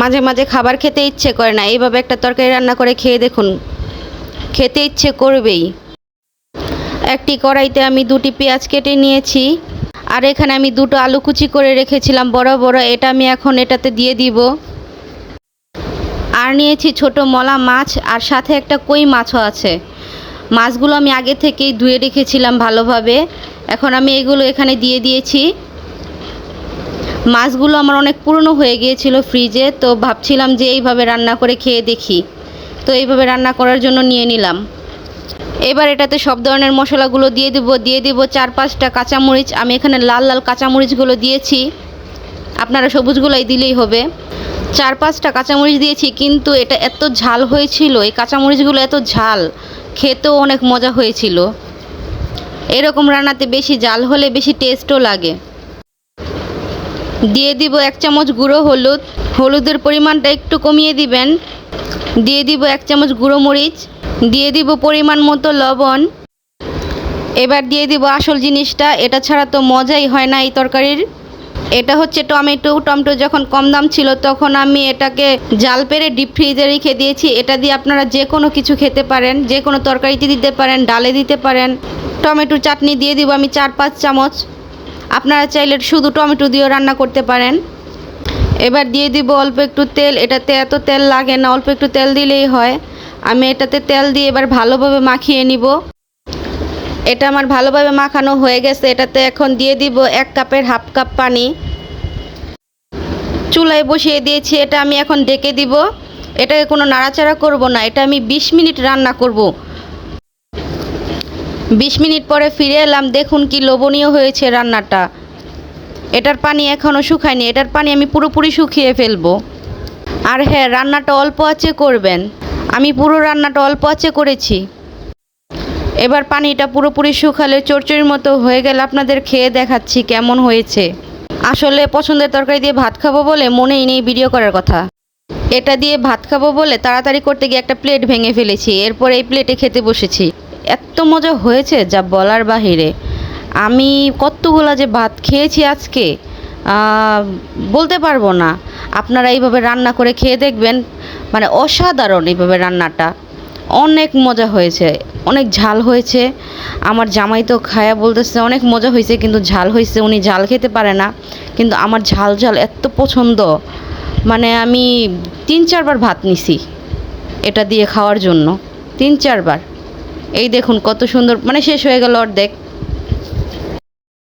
মাঝে মাঝে খাবার খেতে ইচ্ছে করে না। এইভাবে একটা তরকারি রান্না করে খেয়ে দেখুন, খেতে ইচ্ছে করবেই। একটি কড়াইতে আমি দুটি পেঁয়াজ কেটে নিয়েছি, আর এখানে আমি দুটো আলু কুচি করে রেখেছিলাম বড় বড়। এটা আমি এখন এটাতে দিয়ে দিব। আর নিয়েছি ছোট মলা মাছ, আর সাথে একটা কই মাছও আছে। মাছগুলো আমি আগে থেকেই ধুয়ে রেখেছিলাম ভালোভাবে। এখন আমি এগুলো এখানে দিয়ে দিয়েছি। মাছগুলো আমার অনেক পুরনো হয়ে গিয়েছিল ফ্রিজে, তো ভাবছিলাম যে এইভাবে রান্না করে খেয়ে দেখি। তো এইভাবে রান্না করার জন্য নিয়ে নিলাম। এবার এটাতে সব ধরনের মশলাগুলো দিয়ে দিব দিয়ে দিব চার পাঁচটা কাঁচামরিচ। আমি এখানে লাল লাল কাঁচামরিচগুলো দিয়েছি। আপনারা সবুজগুলোই দিলেই হবে। চার পাঁচটা কাঁচামরিচ দিয়েছি, কিন্তু এটা এত ঝাল হয়েছিল, এই কাঁচামরিচগুলো এত ঝাল, খেতেও অনেক মজা হয়েছিল। এরকম রান্নাতে বেশি জাল হলে বেশি টেস্টও লাগে। দিয়ে দিব এক চামচ গুঁড়ো হলুদ। হলুদের পরিমাণটা একটু কমিয়ে দিবেন। দিয়ে দিব এক চামচ গুঁড়ো মরিচ। দিয়ে দিব পরিমাণ মতো লবণ। এবার দিয়ে দিব আসল জিনিসটা। এটা ছাড়া তো মজাই হয় না এই তরকারির। এটা হচ্ছে টমেটো। টমেটো যখন কম দাম ছিল তখন আমি এটাকে জাল পেরে ডিপ ফ্রিজে রেখে দিয়েছি। এটা দিয়ে আপনারা যে কোনো কিছু খেতে পারেন। যে কোনো তরকারিতে দিতে পারেন, ডালে দিতে পারেন। টমেটোর চাটনি দিয়ে দিব আমি চার পাঁচ চামচ। আপনারা চাইলে শুধু টমেটো দিয়েও রান্না করতে পারেন। এবার দিয়ে দিব অল্প একটু তেল। এটাতে এত তেল লাগে না, অল্প একটু তেল দিলেই হয়। আমি এটাতে তেল দিয়ে এবার ভালোভাবে মাখিয়ে নিব। এটা আমার ভালোভাবে মাখানো হয়ে গেছে। এটাতে এখন দিয়ে দিব এক কাপের হাফ কাপ পানি। চুলায় বসিয়ে দিয়েছি। এটা আমি এখন ডেকে দিব। এটাকে কোনো নাড়াচাড়া করব না। এটা আমি 20 মিনিট রান্না করব। 20 মিনিট পরে ফিরে এলাম, দেখুন কি লোভনীয় হয়েছে রান্নাটা। এটার পানি এখনও শুকায়নি, এটার পানি আমি পুরোপুরি শুকিয়ে ফেলব। আর হ্যাঁ রান্নাটা অল্প আছে করবেন। আমি পুরো রান্নাটা অল্প আছে করেছি। এবার পানিটা পুরোপুরি শুকালে চরচড়ির মতো হয়ে গেলে আপনাদের খেয়ে দেখাচ্ছি কেমন হয়েছে। আসলে পছন্দের তরকারি দিয়ে ভাত খাব বলে মনেই নেই ভিডিও করার কথা। এটা দিয়ে ভাত খাব বলে তাড়াতাড়ি করতে গিয়ে একটা প্লেট ভেঙে ফেলেছি, এরপর এই প্লেটে খেতে বসেছি। এত মজা হয়েছে যা বলার বাহিরে। আমি কতগুলো যে ভাত খেয়েছি আজকে বলতে পারব না। আপনারা এইভাবে রান্না করে খেয়ে দেখবেন মানে অসাধারণ এইভাবে রান্নাটা। অনেক মজা হয়েছে, অনেক ঝাল হয়েছে। আমার জামাই তো খায়া বলতেছে, অনেক মজা হয়েছে, কিন্তু ঝাল হয়েছে, উনি ঝাল খেতে পারে না। কিন্তু আমার ঝাল ঝাল এত পছন্দ। মানে আমি তিন, চারবার ভাত নিছি, এটা দিয়ে খাওয়ার জন্য। তিন, চারবার। এই দেখুন কত সুন্দর মানে শেষ হয়ে গেল অর্ধেক।